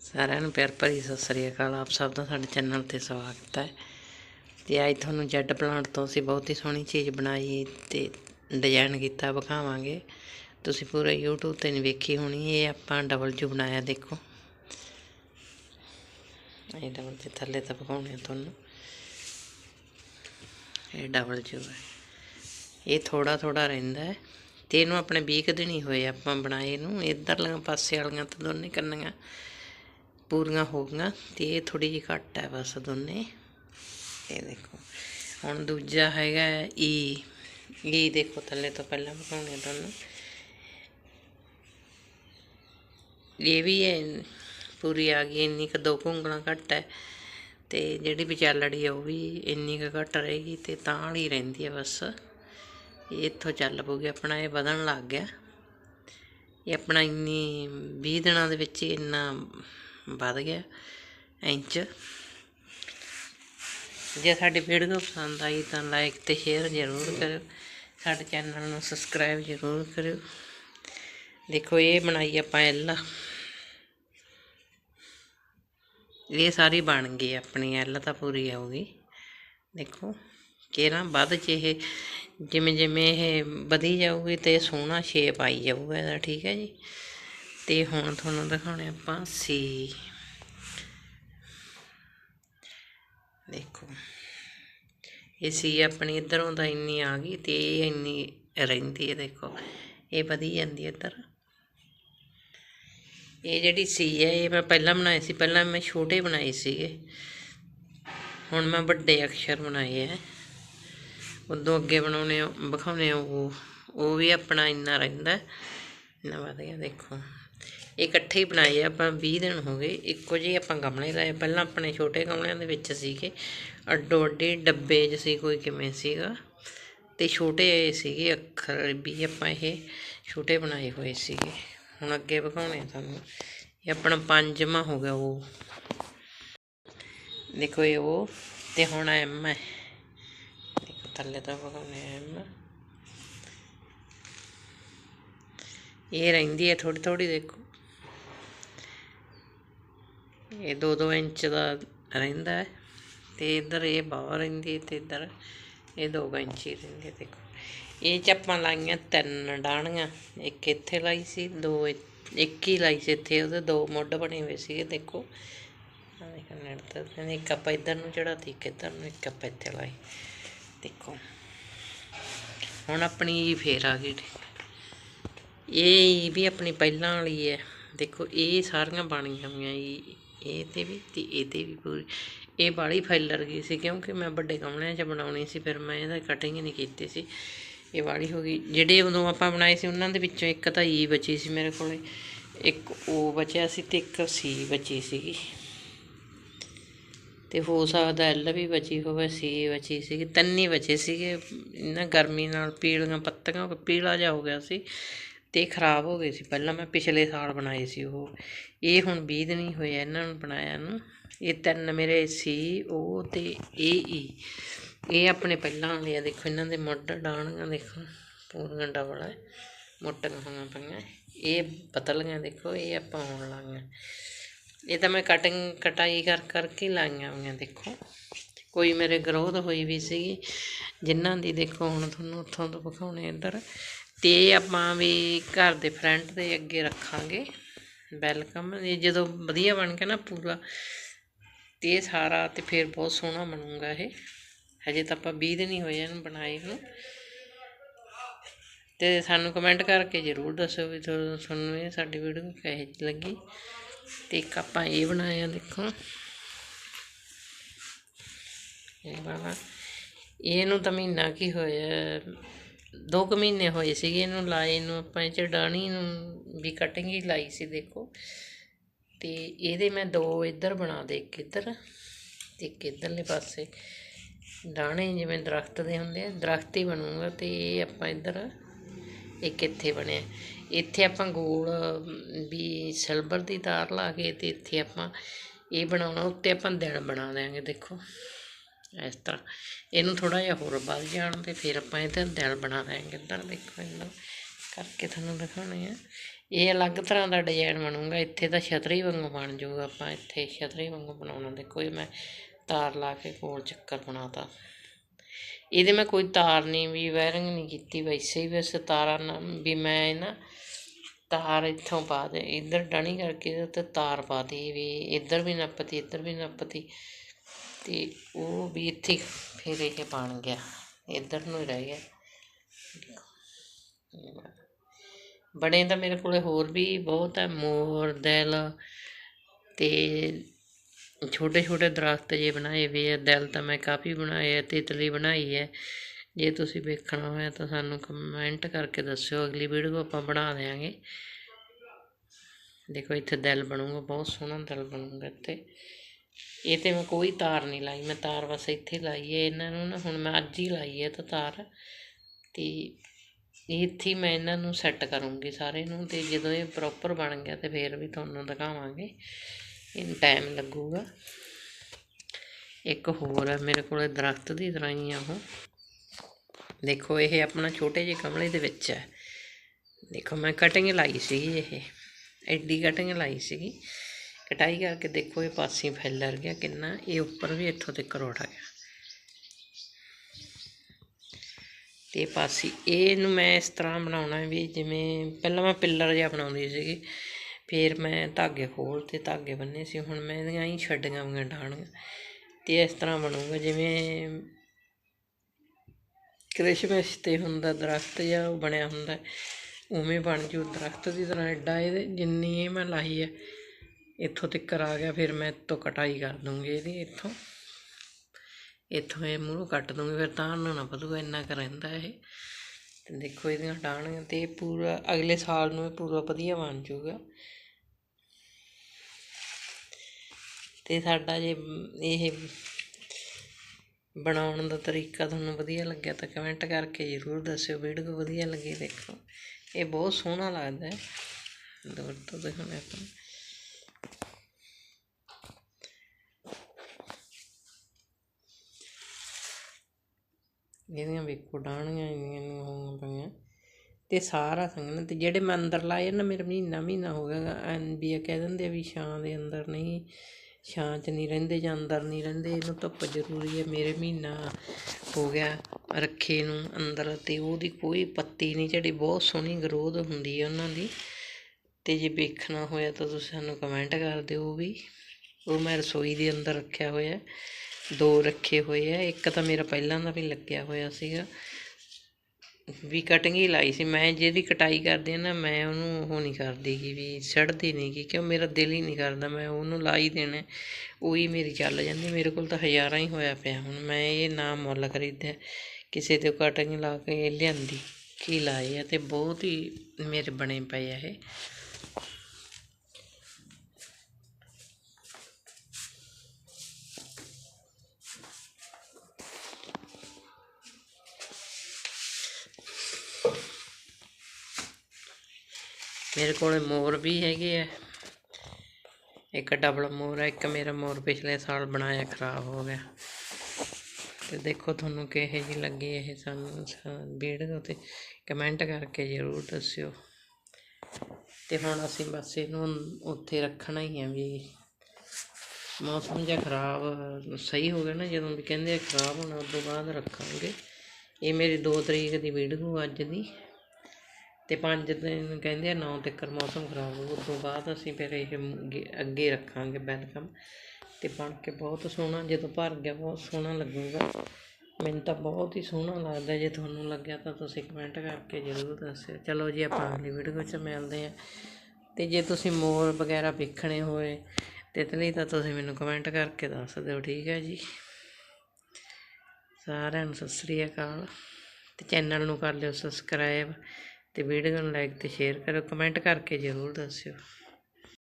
ਸਾਰਿਆਂ ਨੂੰ ਪਿਆਰ ਭਰੀ ਸਤਿ ਸ੍ਰੀ ਅਕਾਲ। ਆਪ ਸਭ ਦਾ ਸਾਡੇ ਚੈਨਲ ਤੇ ਸਵਾਗਤ ਹੈ। ਤੇ ਅੱਜ ਤੁਹਾਨੂੰ ਜੈਡ ਪਲਾਂਟ ਤੋਂ ਅਸੀਂ ਬਹੁਤ ਹੀ ਸੋਹਣੀ ਚੀਜ਼ ਬਣਾਈ ਤੇ ਡਿਜ਼ਾਈਨ ਕੀਤਾ, ਵਿਖਾਵਾਂਗੇ। ਤੁਸੀਂ ਪੂਰੇ YouTube ਤੇ ਨਹੀਂ ਵੇਖੀ ਹੋਣੀ, ਇਹ ਆਪਾਂ ਡਬਲ ਜੂ ਬਣਾਇਆ, ਦੇਖੋ। ਇਹ ਡਬਲ ਤੇ ਥੱਲੇ ਤਾਂ ਵਿਖਾਉਣੇ ਆ ਤੁਹਾਨੂੰ। ਇਹ ਡਬਲ ਜੂ ਹੈ। ਇਹ ਥੋੜਾ ਥੋੜਾ ਰਹਿੰਦਾ ਹੈ। ਤੇ ਇਹਨੂੰ ਆਪਣੇ 20 ਕੁ ਦਿਨ ਹੀ ਹੋਏ ਆਪਾਂ ਬਣਾਏ ਨੂੰ। ਇੱਧਰਲੀਆਂ ਪਾਸੇ ਵਾਲੀਆਂ ਤਾਂ ਦੋਨੇ ਕੰਨੀਆਂ ਪੂਰੀਆਂ ਹੋ ਗਈਆਂ ਤੇ ਇਹ ਥੋੜੀ ਜਿਹੀ ਘੱਟ ਹੈ ਬਸ ਦੋਨੇ। ਇਹ ਦੇਖੋ, ਹੁਣ ਦੂਜਾ ਹੈਗਾ ਈ ਈ e। e ਦੇਖੋ, ਥੱਲੇ ਤੋਂ ਪਹਿਲਾਂ ਵਿਖਾਉਣੇ ਤੁਹਾਨੂੰ। ਇਹ ਵੀ ਹੈ, ਪੂਰੀ ਆ ਗਈ, ਇੰਨੀ ਕੁ ਦੋ ਘੁੰਗਲਾਂ ਘੱਟ ਹੈ ਤੇ ਜਿਹੜੀ ਵਿਚਾਲੜੀ ਹੈ ਉਹ ਵੀ ਇੰਨੀ ਕੁ ਘੱਟ ਰਹੇਗੀ ਤੇ ਤਾਂ ਵਾਲੀ ਰਹਿੰਦੀ ਹੈ ਬਸ। ਇਹ ਇੱਥੋਂ ਚੱਲ ਪਊਗੀ, ਆਪਣਾ ਇਹ ਵਧਣ ਲੱਗ ਗਿਆ। ਇਹ ਆਪਣਾ ਇੰਨੀ 20 ਦਿਨਾਂ ਦੇ ਵਿੱਚ ਇੰਨਾ ਵੱਧ ਗਿਆ ਇੰਚ। ਜੇ ਸਾਡੀ ਵੀਡੀਓ ਪਸੰਦ ਆਈ ਤਾਂ ਲਾਈਕ ਤੇ ਸ਼ੇਅਰ ਜ਼ਰੂਰ ਕਰਿਓ। ਸਾਡੇ ਚੈਨਲ ਨੂੰ ਸਬਸਕ੍ਰਾਈਬ ਜ਼ਰੂਰ ਕਰਿਓ। ਦੇਖੋ, ਇਹ ਬਣਾਈ ਆਪਾਂ ਐਲ ਇਹ ਸਾਰੀ ਬਣ ਗਈ ਆਪਣੀ ਐਲ ਤਾਂ ਪੂਰੀ ਆਊਗੀ ਦੇਖੋ, ਕਿਹੜਾ ਵੱਧ ਚ ਇਹ ਜਿਵੇਂ ਜਿਵੇਂ ਇਹ ਵਧੀ ਜਾਊਗੀ ਤੇ ਸੋਹਣਾ ਸ਼ੇਪ ਆਈ ਜਾਊਗਾ ਇਹਦਾ, ਠੀਕ ਹੈ ਜੀ? ਤੇ ਹੁਣ ਤੁਹਾਨੂੰ ਦਿਖਾਉਣੇ ਆਪਾਂ ਸੀ। ਦੇਖੋ। ਇਹ ਸੀ ਆਪਣੀ ਇਧਰੋਂ ਤਾਂ ਇੰਨੀ ਆ ਗਈ ਤੇ ਇਹ ਇੰਨੀ ਰਹਿੰਦੀ ਹੈ, ਦੇਖੋ। ਇਹ ਵਧੀ ਜਾਂਦੀ ਹੈ ਇੱਧਰ। ਇਹ ਜਿਹੜੀ ਸੀ ਹੈ, ਇਹ ਮੈਂ ਪਹਿਲਾਂ ਬਣਾਈ ਸੀ, ਪਹਿਲਾਂ ਮੈਂ ਛੋਟੇ ਬਣਾਏ ਸੀਗੇ। ਹੁਣ ਮੈਂ ਵੱਡੇ ਅਕਸ਼ਰ ਬਣਾਏ ਹੈ। ਉਦੋਂ ਅੱਗੇ ਬਣਾਉਣੇ, ਵਿਖਾਉਣੇ ਆ ਉਹ ਉਹ ਵੀ ਆਪਣਾ ਇੰਨਾ ਰਹਿੰਦਾ ਹੈ। ਇੰਨਾ ਵਧ ਦੇਖੋ। ਇਕੱਠੇ ਹੀ ਬਣਾਏ ਆਪਾਂ 20 ਦਿਨ ਹੋ ਗਏ। ਇੱਕੋ ਜਿਹੇ ਆਪਾਂ ਗਮਲੇ ਲਾਏ। ਪਹਿਲਾਂ ਆਪਣੇ ਛੋਟੇ ਗਮਲਿਆਂ ਦੇ ਵਿੱਚ ਸੀਗੇ। ਅੱਡੋ ਅੱਡੀ ਡੱਬੇ 'ਚ ਸੀ ਕੋਈ ਕਿਵੇਂ ਸੀਗਾ। ਤੇ ਛੋਟੇ ਸੀਗੇ ਅੱਖਰ ਵੀ ਆਪਾਂ ਇਹ ਛੋਟੇ ਬਣਾਏ ਹੋਏ ਸੀਗੇ। ਹੁਣ ਅੱਗੇ ਵਿਖਾਉਣੇ ਆ ਤੁਹਾਨੂੰ। ਇਹ ਆਪਣਾ ਪੰਜਵਾਂ ਹੋ ਗਿਆ ਉਹ। ਦੇਖੋ ਇਹ ਉਹ। ਤੇ ਹੁਣ ਐਮ ਹੈ। ਦੇਖੋ, ਥੱਲੇ ਤੋਂ ਵਿਖਾਉਣੇ ਐਮ ਇਹ ਰਹਿੰਦੀ ਹੈ ਥੋੜੀ ਥੋੜੀ ਦੇਖੋ। ਇਹ 2-2 ਇੰਚ ਦਾ ਰਹਿੰਦਾ ਹੈ ਤੇ ਇੱਧਰ ਇਹ ਬਾਹਰ ਰਹਿੰਦੀ ਹੈ ਤੇ ਇੱਧਰ ਇਹ 2 ਇੰਚ ਹੀ ਰਹਿੰਦੀ ਦੇਖੋ। ਇਹ ਚ ਆਪਾਂ ਲਾਈਆਂ ਤਿੰਨ ਡਾਣੀਆਂ ਇੱਕ ਇੱਥੇ ਲਾਈ ਸੀ, ਦੋ ਇੱਕ ਹੀ ਲਾਈ ਸੀ ਇੱਥੇ, ਉਹਦੇ ਦੋ ਮੁੱਢ ਬਣੇ ਹੋਏ ਸੀਗੇ, ਦੇਖੋ। ਇੱਕ ਆਪਾਂ ਇੱਧਰ ਨੂੰ ਚੜਾਤੀ ਇੱਕ ਇੱਧਰ ਨੂੰ, ਇੱਕ ਆਪਾਂ ਇੱਥੇ ਲਾਈ। ਦੇਖੋ। ਹੁਣ ਆਪਣੀ ਫੇਰ ਆ ਗਈ ਇਹ ਵੀ ਆਪਣੀ ਪਹਿਲਾਂ ਵਾਲੀ ਹੈ। ਦੇਖੋ, ਇਹ ਸਾਰੀਆਂ ਬਣੀਆਂ ਹੋਈਆਂ ਜੀ ਇਹ ਤੇ ਵੀ ਤੇ ਇਹ ਤੇ ਵੀ ਪੂਰੀ। ਇਹ ਬਾੜੀ ਫੈਲਰ ਗਈ ਸੀ ਕਿਉਂਕਿ ਮੈਂ ਵੱਡੇ ਗਮਲਿਆਂ 'ਚ ਬਣਾਉਣੀ ਸੀ, ਫਿਰ ਮੈਂ ਇਹਦਾ ਕਟਿੰਗ ਨਹੀਂ ਕੀਤੀ ਸੀ। ਇਹ ਵਾਲੀ ਹੋ ਗਈ। ਜਿਹੜੇ ਉਦੋਂ ਆਪਾਂ ਬਣਾਏ ਸੀ, ਉਹਨਾਂ ਦੇ ਵਿੱਚੋਂ ਇੱਕ ਤਾਂ ਈ ਬਚੀ ਸੀ ਮੇਰੇ ਕੋਲੇ। ਇੱਕ ਉਹ ਬਚਿਆ ਸੀ ਤੇ ਇੱਕ ਸੀ ਬਚੀ ਸੀਗੀ। ਤੇ ਹੋ ਸਕਦਾ ਐਲ ਵੀ ਬਚੀ ਹੋਵੇ ਸੀ ਬਚੀ ਸੀਗੀ। ਤੰਨੀ ਬਚੇ ਸੀਗੇ। ਇਹਨਾਂ ਗਰਮੀ ਨਾਲ ਪੀਲੀਆਂ ਪੱਤੀਆਂ, ਪੀਲਾ ਜਿਹਾ ਹੋ ਗਿਆ ਸੀ। ਤੇ ਖਰਾਬ ਹੋ ਗਏ ਸੀ। ਪਹਿਲਾਂ ਮੈਂ ਪਿਛਲੇ ਸਾਲ ਬਣਾਏ ਸੀ ਉਹ। ਇਹ ਹੁਣ ਵੀਹ ਦਿਨ ਹੀ ਹੋਏ ਆ ਇਹਨਾਂ ਨੂੰ ਬਣਾਇਆ ਨੂੰ। ਇਹ ਤਿੰਨ ਮੇਰੇ ਸੀ, ਉਹ ਅਤੇ ਇਹ ਈ। ਇਹ ਆਪਣੇ ਪਹਿਲਾਂ ਵਾਲੇ ਆ ਦੇਖੋ, ਇਹਨਾਂ ਦੇ ਮੁੱਢ ਡਾਣੀਆਂ ਦੇਖੋ ਪੂਰੀਆਂ ਡਬਲ ਹੈ, ਮੋਟੀਆਂ ਹੋਈਆਂ ਪਈਆਂ। ਇਹ ਪਤਲੀਆਂ ਦੇਖੋ, ਇਹ ਆਪਾਂ ਹੁਣ ਲਾਈਆਂ। ਇਹ ਤਾਂ ਮੈਂ ਕਟਿੰਗ ਕਟਾਈ ਕਰ, ਕਰਕੇ ਲਾਈਆਂ ਹੋਈਆਂ ਦੇਖੋ। ਕੋਈ ਮੇਰੇ ਗਰੋਥ ਹੋਈ ਵੀ ਸੀਗੀ। ਜਿਨ੍ਹਾਂ ਦੀ ਦੇਖੋ, ਹੁਣ ਤੁਹਾਨੂੰ ਉੱਥੋਂ ਤੋਂ ਵਿਖਾਉਣੇ ਇੱਧਰ। ਤੇ ਆਪਾਂ ਵੀ ਘਰ ਦੇ ਫਰੰਟ ਦੇ ਅੱਗੇ ਰੱਖਾਂਗੇ। ਵੈਲਕਮ ਇਹ ਜਦੋਂ ਵਧੀਆ ਬਣ ਗਿਆ ਨਾ ਪੂਰਾ, ਤੇ ਇਹ ਸਾਰਾ ਤੇ ਫਿਰ ਬਹੁਤ ਸੋਹਣਾ ਬਣੂਗਾ ਇਹ। ਹਜੇ ਤਾਂ ਆਪਾਂ 20 ਦਿਨ ਹੀ ਹੋਏ ਇਹਨੂੰ ਬਣਾਏ ਨੂੰ। ਤੇ ਸਾਨੂੰ ਕਮੈਂਟ ਕਰਕੇ ਜ਼ਰੂਰ ਦੱਸੋ ਵੀ ਤੁਹਾਨੂੰ ਤੁਹਾਨੂੰ ਇਹ ਸਾਡੀ ਵੀਡੀਓ ਕਿਹੋ ਜਿਹੀ ਲੱਗੀ। ਤੇ ਇੱਕ ਆਪਾਂ ਇਹ ਬਣਾਇਆ ਦੇਖੋ। ਇਹ ਵਾਲਾ। ਇਹਨੂੰ ਤਾਂ ਮਹੀਨਾ ਕੀ ਹੋਇਆ? ਦੋ ਕੁ ਮਹੀਨੇ ਹੋਏ ਸੀਗੇ ਇਹਨੂੰ ਲਾਏ ਨੂੰ, ਆਪਾਂ ਇਹ ਚ ਡਾਣੀ ਨੂੰ ਵੀ ਕਟਿੰਗ ਹੀ ਲਾਈ ਸੀ ਦੇਖੋ। ਤੇ ਇਹਦੇ ਮੈਂ ਦੋ ਇੱਧਰ ਬਣਾ ਦੇ, ਇੱਕ ਇੱਧਰ, ਤੇ ਇੱਕ ਇੱਧਰਲੇ ਪਾਸੇ। ਡਾਣੇ ਜਿਵੇਂ ਦਰਖਤ ਦੇ ਹੁੰਦੇ ਆ, ਦਰਖਤ ਹੀ ਬਣੂਗਾ ਤੇ ਇਹ ਆਪਾਂ ਇੱਧਰ, ਇੱਕ ਇੱਥੇ ਬਣਿਆ। ਇੱਥੇ ਆਪਾਂ ਗੋਲ, ਵੀ ਸਿਲਵਰ ਦੀ ਤਾਰ ਲਾ ਕੇ ਤੇ ਇੱਥੇ ਆਪਾਂ ਇਹ ਬਣਾਉਣਾ, ਉੱਤੇ ਆਪਾਂ ਦਿਨ ਬਣਾ ਦਿਆਂਗੇ ਦੇਖੋ। ਇਸ ਤਰ੍ਹਾਂ। ਇਹਨੂੰ ਥੋੜ੍ਹਾ ਜਿਹਾ ਹੋਰ ਵੱਧ ਜਾਣ ਤੇ ਫਿਰ ਆਪਾਂ ਇਹਦਾ ਦਿਲ ਬਣਾ ਦਿਆਂਗੇ। ਇੱਧਰ ਦੇਖੋ ਇਹਨੂੰ ਕਰਕੇ ਤੁਹਾਨੂੰ ਦਿਖਾਉਣੇ ਆ। ਇਹ ਅਲੱਗ ਤਰ੍ਹਾਂ ਦਾ ਡਿਜ਼ਾਈਨ ਬਣੂਗਾ। ਇੱਥੇ ਤਾਂ ਛਤਰੀ ਵਾਂਗੂ ਬਣ ਜਾਊਗਾ ਆਪਾਂ। ਇੱਥੇ ਛਤਰੀ ਵਾਂਗੂ ਬਣਾਉਣਾ। ਦੇਖੋ ਇਹ ਮੈਂ ਤਾਰ ਲਾ ਕੇ ਗੋਲ ਚੱਕਰ ਬਣਾਤਾ। ਇਹਦੇ ਮੈਂ ਕੋਈ ਤਾਰ ਨਹੀਂ, ਵੀ ਵਾਇਰਿੰਗ ਨਹੀਂ ਕੀਤੀ। ਵੈਸੇ ਹੀ ਵੈਸੇ ਤਾਰਾਂ ਨਾਲ ਵੀ ਮੈਂ ਨਾ ਤਾਰ ਇੱਥੋਂ ਪਾ ਦੇ। ਇੱਧਰ ਡਣੀ ਕਰਕੇ ਇਹਦੇ ਉੱਤੇ ਤਾਰ ਪਾ ਦੇ। ਵੀ ਇੱਧਰ ਵੀ ਨੱਪਤੀ ਇੱਧਰ ਵੀ ਨੱਪਤੀ ਤੇ ਉਹ ਵੀ ਇੱਥੇ ਫਿਰ ਇਹ ਬਣ ਗਿਆ। ਇੱਧਰ ਨੂੰ ਹੀ ਰਹਿ ਗਿਆ। ਬਣੇ ਤਾਂ ਮੇਰੇ ਕੋਲ ਹੋਰ ਵੀ ਬਹੁਤ ਹੈ। ਮੋਰ, ਦਿਲ ਅਤੇ ਛੋਟੇ ਛੋਟੇ ਦਰਖਤ ਜੇ ਬਣਾਏ ਵੇ ਆ। ਦਿਲ ਤਾਂ ਮੈਂ ਕਾਫੀ ਬਣਾਏ ਆ, ਤਿਤਲੀ ਬਣਾਈ ਹੈ। ਜੇ ਤੁਸੀਂ ਵੇਖਣਾ ਹੋਇਆ ਤਾਂ ਸਾਨੂੰ ਕਮੈਂਟ ਕਰਕੇ ਦੱਸਿਓ। ਅਗਲੀ ਵੀਡੀਓ ਆਪਾਂ ਬਣਾ ਦੇਵਾਂਗੇ ਦੇਖੋ, ਇੱਥੇ ਦਿਲ ਬਣੂਗਾ, ਬਹੁਤ ਸੋਹਣਾ ਦਿਲ ਬਣੂਗਾ ਇੱਥੇ। ਇਹ ਤੇ ਮੈਂ ਕੋਈ ਤਾਰ ਨਹੀਂ ਲਾਈ, ਮੈਂ ਤਾਰ ਬਸ ਇੱਥੇ ਲਾਈ ਹੈ, ਇਹਨਾਂ ਨੂੰ ਨਾ ਹੁਣ ਮੈਂ ਅੱਜ ਹੀ ਲਾਈ ਹੈ ਤਾਂ ਤਾਰ ਤੇ ਇੱਥੇ ਮੈਂ ਇਹਨਾਂ ਨੂੰ ਸੈੱਟ ਕਰੂੰਗੀ ਸਾਰੇ ਨੂੰ ਤੇ ਜਦੋਂ ਇਹ ਪ੍ਰੋਪਰ ਬਣ ਗਿਆ ਤੇ ਫੇਰ ਵੀ ਤੁਹਾਨੂੰ ਦਿਖਾਵਾਂਗੇ ਇਨ ਟਾਈਮ ਲੱਗੂਗਾ। ਇੱਕ ਹੋਰ ਹੈ, ਮੇਰੇ ਕੋਲੇ ਦਰਖਤ ਦੀ ਤਰ੍ਹਾਂ ਹੀ ਆ ਉਹ। ਦੇਖੋ, ਇਹ ਆਪਣਾ ਛੋਟੇ ਜਿਹੇ ਗਮਲੇ ਦੇ ਵਿੱਚ ਹੈ। ਦੇਖੋ, ਮੈਂ ਕਟਿੰਗ ਲਾਈ ਸੀਗੀ ਇਹ, ਐਡੀ ਕਟਿੰਗ ਲਾਈ ਸੀਗੀ। ਕਟਾਈ ਕਰਕੇ ਦੇਖੋ ਇਹ ਪਾਸੇ ਫੈਲਰ ਗਿਆ ਕਿੰਨਾ, ਇਹ ਉੱਪਰ ਵੀ ਇੱਥੋਂ ਤੱਕ ਉੱਠ ਗਿਆ। ਤੇ ਪਾਸੀ, ਇਹਨੂੰ ਮੈਂ ਇਸ ਤਰ੍ਹਾਂ ਬਣਾਉਣਾ ਵੀ ਜਿਵੇਂ ਪਹਿਲਾਂ ਮੈਂ ਪਿੱਲਰ ਜਿਹਾ ਬਣਾਉਂਦੀ ਸੀਗੀ, ਫਿਰ ਮੈਂ ਧਾਗੇ ਖੋਲ ਤੇ ਧਾਗੇ ਬੰਨੇ ਸੀ, ਹੁਣ ਮੈਂ ਇਹਦੀਆਂ ਹੀ ਛੱਡੀਆਂ ਹੋਈਆਂ ਡਾਣੀਆਂ ਤੇ ਇਸ ਤਰ੍ਹਾਂ ਬਣੂਗਾ ਜਿਵੇਂ ਕ੍ਰਿਸਮਸ ਤੇ ਹੁੰਦਾ, ਦਰਖਤ ਜਿਹਾ ਉਹ ਬਣਿਆ ਹੁੰਦਾ, ਉਵੇਂ ਬਣ ਜੂ ਦਰਖਤ ਦੀ ਤਰ੍ਹਾਂ ਐਡਾ ਇਹਦੇ ਜਿੰਨੀ ਇਹ ਮੈਂ ਲਾਈ ਹੈ ਇੱਥੋਂ ਤੱਕ ਆ ਗਿਆ, ਫਿਰ ਮੈਂ ਇੱਥੋਂ ਕਟਾਈ ਕਰ ਦੂੰਗੀ ਇਹਦੀ, ਇੱਥੋਂ। ਇੱਥੋਂ ਇਹ ਮੂੰਹ ਕੱਟ ਦੂੰਗੀ, ਫਿਰ ਤਾਂ ਨਾ ਵਧੂਗਾ ਇੰਨਾ ਕੁ ਰਹਿੰਦਾ ਇਹ। ਤੇ ਦੇਖੋ ਇਹਦੀਆਂ ਡਾਣੀਆਂ ਤੇ ਇਹ ਪੂਰਾ, ਅਗਲੇ ਸਾਲ ਨੂੰ ਇਹ ਪੂਰਾ ਵਧੀਆ ਬਣ ਜਾਊਗਾ। ਤੇ ਸਾਡਾ ਜੇ ਇਹ ਬਣਾਉਣ ਦਾ ਤਰੀਕਾ ਤੁਹਾਨੂੰ ਵਧੀਆ ਲੱਗਿਆ ਤਾਂ ਕਮੈਂਟ ਕਰਕੇ ਜ਼ਰੂਰ ਦੱਸਿਓ, ਵੀਡੀਓ ਵਧੀਆ ਲੱਗੀ ਦੇਖੋ। ਇਹ ਬਹੁਤ ਸੋਹਣਾ ਲੱਗਦਾ ਹੈ। ਦੂਰ ਤੋਂ ਦੇਖੋ ਮੈਂ ਆਪਾਂ। ਇਹਦੀਆਂ ਵੇਖੋ ਡਾਣੀਆਂ ਇੰਨੀਆਂ ਇੰਨੀਆਂ ਹੋਈਆਂ ਪਈਆਂ। ਤੇ ਸਾਰਾ ਸੰਗਨ, ਤੇ ਜਿਹੜੇ ਮੈਂ ਅੰਦਰ ਲਾਏ ਨਾ, ਮੇਰੇ ਮਹੀਨਾ ਮਹੀਨਾ ਹੋ ਗਿਆ ਐਨ ਵੀ ਇਹ ਕਹਿ ਦਿੰਦੇ ਵੀ ਛਾਂ ਦੇ ਅੰਦਰ ਨਹੀਂ, ਛਾਂ 'ਚ ਨਹੀਂ ਰਹਿੰਦੇ ਜਾਂ ਅੰਦਰ ਨਹੀਂ ਰਹਿੰਦੇ, ਇਹਨੂੰ ਧੁੱਪ ਜ਼ਰੂਰੀ ਹੈ ਮੇਰੇ ਮਹੀਨਾ ਹੋ ਗਿਆ ਰੱਖੇ ਨੂੰ ਅੰਦਰ। ਤੇ ਉਹਦੀ ਕੋਈ ਪੱਤੀ ਨਹੀਂ ਝੜੀ ਬਹੁਤ ਸੋਹਣੀ ਗਰੋਥ ਹੁੰਦੀ ਹੈ ਉਹਨਾਂ ਦੀ। ਤੇ ਜੇ ਵੇਖਣਾ ਹੋਇਆ ਤਾਂ ਤੁਸੀਂ ਸਾਨੂੰ ਕਮੈਂਟ ਕਰ ਦਿਓ ਵੀ, ਉਹ ਮੈਂ ਰਸੋਈ ਦੇ ਅੰਦਰ ਰੱਖਿਆ ਹੋਇਆ। ਦੋ ਰੱਖੇ ਹੋਏ ਆ। ਇੱਕ ਤਾਂ ਮੇਰਾ ਪਹਿਲਾਂ ਦਾ ਵੀ ਲੱਗਿਆ ਹੋਇਆ ਸੀਗਾ। ਵੀ ਕਟਿੰਗ ਹੀ ਲਾਈ ਸੀ। ਮੈਂ ਜਿਹਦੀ ਕਟਾਈ ਕਰਦੀ ਹਾਂ ਨਾ, ਮੈਂ ਉਹਨੂੰ ਉਹ ਨਹੀਂ ਕਰਦੀ ਗੀ ਵੀ ਛੱਡਦੀ ਨਹੀਂ ਗੀ, ਕਿਉਂ ਮੇਰਾ ਦਿਲ ਹੀ ਨਹੀਂ ਕਰਦਾ। ਮੈਂ ਉਹਨੂੰ ਲਾ ਹੀ ਦੇਣਾ ਉਹੀ ਮੇਰੀ ਚੱਲ ਜਾਂਦੀ। ਮੇਰੇ ਕੋਲ ਤਾਂ ਹਜ਼ਾਰਾਂ ਹੀ ਹੋਇਆ ਪਿਆ ਹੁਣ। ਮੈਂ ਇਹ ਨਾ ਮੁੱਲ ਖਰੀਦਿਆ, ਕਿਸੇ ਤੋਂ ਕਟਿੰਗ ਲਾ ਕੇ ਲਿਆਂਦੀ। ਕੀ ਲਾਏ ਆ ਤੇ ਬਹੁਤ ਹੀ ਮੇਰੇ ਬਣੇ ਪਏ ਆ ਇਹ। ਮੇਰੇ ਕੋਲ ਮੋਰ ਵੀ ਹੈਗੇ ਆ। ਇੱਕ ਡਬਲ ਮੋਰ ਹੈ ਇੱਕ ਮੇਰਾ ਮੋਰ ਪਿਛਲੇ ਸਾਲ ਬਣਾਇਆ ਖਰਾਬ ਹੋ ਗਿਆ। ਤੇ ਦੇਖੋ ਤੁਹਾਨੂੰ ਕਿਹੋ ਜਿਹੀ ਲੱਗੀ ਇਹ ਸਾਨੂੰ ਵੀਡੀਓ ਤੇ ਕਮੈਂਟ ਕਰਕੇ ਜ਼ਰੂਰ ਦੱਸਿਓ। ਤੇ ਹੁਣ ਅਸੀਂ ਬਸ ਇਹਨੂੰ ਉੱਥੇ ਰੱਖਣਾ ਹੀ ਹੈ ਵੀ ਮੌਸਮ ਜਿਹਾ ਖਰਾਬ, ਸਹੀ ਹੋ ਗਿਆ ਨਾ ਜਦੋਂ ਵੀ ਕਹਿੰਦੇ ਆ ਖਰਾਬ ਹੋਣਾ ਉਸ ਤੋਂ ਬਾਅਦ ਰੱਖਾਂਗੇ। ਇਹ ਮੇਰੀ 2 ਤਰੀਕ ਦੀ ਵੀਡੀਓ ਅੱਜ ਦੀ। ਅਤੇ ਪੰਜ ਦਿਨ ਕਹਿੰਦੇ ਆ, ਨੌ ਤੱਕ ਮੌਸਮ ਖਰਾਬ ਹੋਊ। ਉਸ ਤੋਂ ਬਾਅਦ ਅਸੀਂ ਫਿਰ ਇਹ ਅੱਗੇ- ਅੱਗੇ ਰੱਖਾਂਗੇ ਵੈਲਕਮ ਅਤੇ ਬਣ ਕੇ ਬਹੁਤ ਸੋਹਣਾ, ਜਦੋਂ ਭਰ ਗਿਆ ਬਹੁਤ ਸੋਹਣਾ ਲੱਗੂਗਾ। ਮੈਨੂੰ ਤਾਂ ਬਹੁਤ ਹੀ ਸੋਹਣਾ ਲੱਗਦਾ, ਜੇ ਤੁਹਾਨੂੰ ਲੱਗਿਆ ਤਾਂ ਤੁਸੀਂ ਕਮੈਂਟ ਕਰਕੇ ਜ਼ਰੂਰ ਦੱਸਿਓ। ਚਲੋ ਜੀ, ਆਪਾਂ ਅਗਲੀ ਵੀਡੀਓ 'ਚ ਮਿਲਦੇ ਹਾਂ। ਅਤੇ ਜੇ ਤੁਸੀਂ ਮੋਰ ਵਗੈਰਾ ਵੇਖਣੇ ਹੋਏ, ਤਿਤਲੀ ਤਾਂ ਤੁਸੀਂ ਮੈਨੂੰ ਕਮੈਂਟ ਕਰਕੇ ਦੱਸ ਦਿਓ, ਠੀਕ ਹੈ ਜੀ। ਸਾਰਿਆਂ ਨੂੰ ਸਤਿ ਸ੍ਰੀ ਅਕਾਲ। ਤੇ ਚੈਨਲ ਨੂੰ ਕਰ ਲਿਓ ਸਬਸਕ੍ਰਾਈਬ ਅਤੇ ਵੀਡੀਓ ਨੂੰ ਲਾਈਕ ਅਤੇ ਸ਼ੇਅਰ ਕਰੋ ਕਮੈਂਟ ਕਰਕੇ ਜ਼ਰੂਰ ਦੱਸਿਓ।